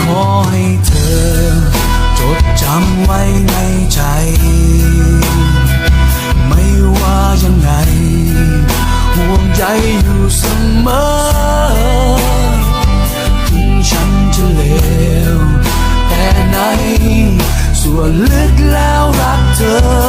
ขอให้เธอ จดจำไว้ในใจ ไม่ว่ายังไง ห่วงใจอยู่เสมอ ถึงฉันจะเลวแต่ไหน ส่วนลึกแล้วรักเธอ